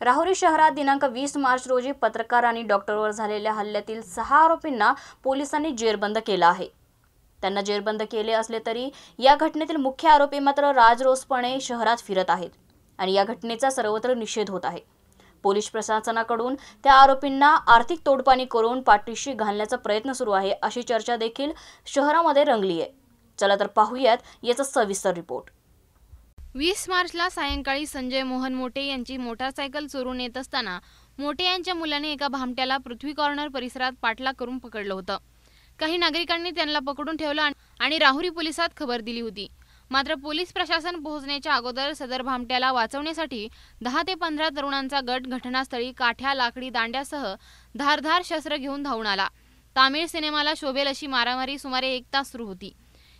राहुरी शहरात दिनांक वीस मार्च रोजी पत्रकार आणि डॉक्टरवर झालेल्या हल्ल्यातील सहा आरोपींना पोलिसांनी जेरबंद केला आहे. त्यांना जेरबंद केले असले तरी या घटनेतील मुख्य आरोपी मात्र राजरोसपणे शहरात फिरत आहेत आणि या घटनेचा सर्वत्र निषेध होत आहे. पोलीस प्रशासनाकडून त्या आरोपींना आर्थिक तोडपाणी करून पाठीशी घालण्याचा प्रयत्न सुरू आहे अशी चर्चा देखील शहरामध्ये रंगली आहे. चला तर पाहूयात याचा सविस्तर रिपोर्ट. वीस मार्चला सायंकाळी संजय मोहन मोटे यांची मोटारसायकल चोरून येत असताना मोटे यांच्या मुलाने एका भामट्याला पृथ्वी कॉर्नर परिसरात पाठलाग करून पकडलं होतं. काही नागरिकांनी त्यांना पकडून ठेवलं आणि- आणि राहुरी पोलिसात खबर दिली होती. मात्र पोलीस प्रशासन पोहोचण्याच्या अगोदर सदर भामट्याला वाचवण्यासाठी दहा ते पंधरा तरुणांचा गट घटनास्थळी काठ्या लाकडी दांड्यासह धारधार शस्त्र घेऊन धावून आला. तामिळ सिनेमाला शोभेल अशी मारामारी सुमारे एक तास सुरू होती.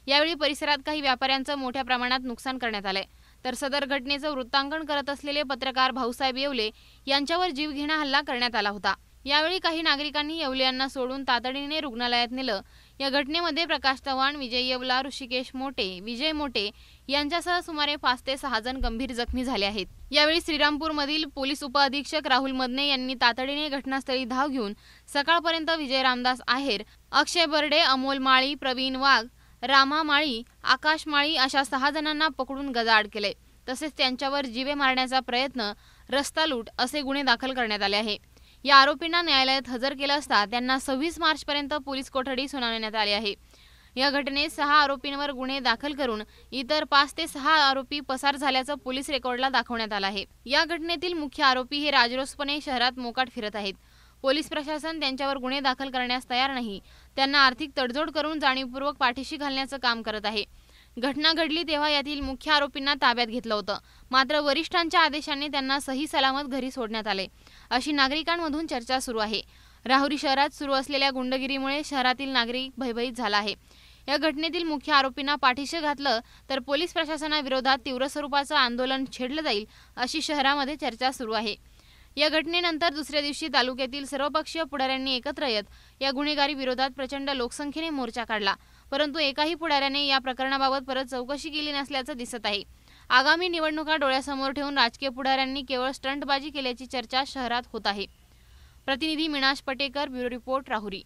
यावेळी परिसरात काही व्यापाऱ्यांचं मोठ्या प्रमाणात नुकसान करण्यात आलंय. तर सदर घटनेचं वृत्तांकन करत असलेले पत्रकार भाऊसाहेब येवले यांच्यावर जीवघेणा हल्ला करण्यात आला होता. यावेळी काही नागरिकांनी येवले यांना सोडून तातडीने रुग्णालयात नेलं. या घटनेमध्ये प्रकाश चव्हाण विजय येवला ऋषिकेश मोटे विजय मोटे यांच्यासह सुमारे पाच ते सहा जण गंभीर जखमी झाले आहेत. यावेळी श्रीरामपूरमधील पोलीस उपअधीक्षक राहुल मदने यांनी तातडीने घटनास्थळी धाव घेऊन सकाळपर्यंत विजय रामदास आहेर अक्षय बर्डे अमोल माळी प्रवीण वाघ रामा माळी आकाश माळी अशा सहा जणांना पकडून गजाआड केले. तसेच त्यांच्यावर जीवे मारण्याचा प्रयत्न रस्ता लूट असे गुन्हे दाखल करण्यात आले आहे या आरोपींना न्यायालयात हजर केलं असता त्यांना सव्वीस मार्चपर्यंत पोलीस कोठडी सुनावण्यात आली आहे. या घटनेत सहा आरोपींवर गुन्हे दाखल करून इतर पाच ते सहा आरोपी पसार झाल्याचं पोलीस रेकॉर्डला दाखवण्यात आलं आहे. या घटनेतील मुख्य आरोपी हे राजरोसपणे शहरात मोकाट फिरत आहेत. पोलीस प्रशासन त्यांच्यावर गुन्हे दाखल करण्यास तयार नाही. त्यांना आर्थिक तडजोड करून जाणीवपूर्वक पाठीशी घालण्याचं काम करत आहे. घटना घडली तेव्हा यातील मुख्य आरोपींना ताब्यात घेतलं होतं. मात्र वरिष्ठांच्या आदेशाने त्यांना सही सलामत घरी सोडण्यात आले. अशी नागरिकांमधून चर्चा सुरू आहे. राहुरी शहरात सुरू असलेल्या गुंडगिरीमुळे शहरातील नागरिक भयभीत झाला आहे. या घटनेतील मुख्य आरोपींना पाठीशी घातलं तर पोलीस प्रशासनाविरोधात तीव्र स्वरूपाचं आंदोलन छेडलं जाईल अशी शहरामध्ये चर्चा सुरू आहे. या घटनेनंतर दुसऱ्या दिवशी तालुक्यातील सर्वपक्षीय पुढाऱ्यांनी एकत्र येत या गुन्हेगारी विरोधात प्रचंड लोकसंख्येने मोर्चा काढला. परंतु एकाही पुढाऱ्याने या प्रकरणाबाबत परत चौकशी केली नसल्याचं दिसत आहे. आगामी निवडणुका डोळ्यासमोर ठेवून राजकीय पुढाऱ्यांनी केवळ स्टंटबाजी केल्याची चर्चा शहरात होत आहे. प्रतिनिधी मिनाश पटेकर ब्युरो रिपोर्ट राहुरी.